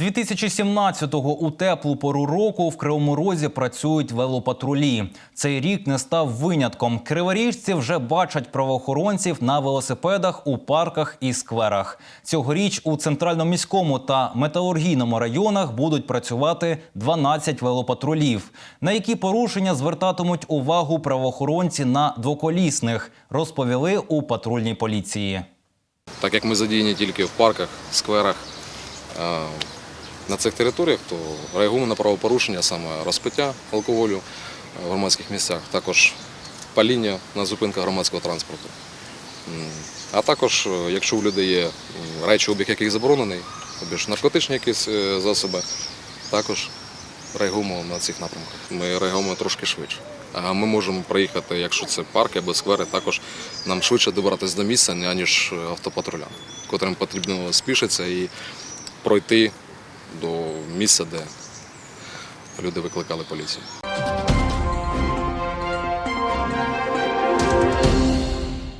2017-го у теплу пору року в Кривому Розі працюють велопатрулі. Цей рік не став винятком. Криворіжці вже бачать правоохоронців на велосипедах у парках і скверах. Цьогоріч у центральному міському та металургійному районах будуть працювати 12 велопатрулів. На які порушення звертатимуть увагу правоохоронці на двоколісних, розповіли у патрульній поліції. Так як ми задіяні тільки в парках, скверах, е, на цих територіях, то реагуємо на правопорушення, саме розпиття алкоголю в громадських місцях, також паління на зупинках громадського транспорту. А також, е, якщо у людей є речі, обіг яких заборонений, або ж наркотичні якісь е, засоби, також реагуємо на цих напрямках. Ми реагуємо трошки швидше. А ми можемо проїхати, якщо це парки або сквери, також нам швидше добиратись до місця, аніж автопатрулям, котрим потрібно спішитися і пройти до місця, де люди викликали поліцію.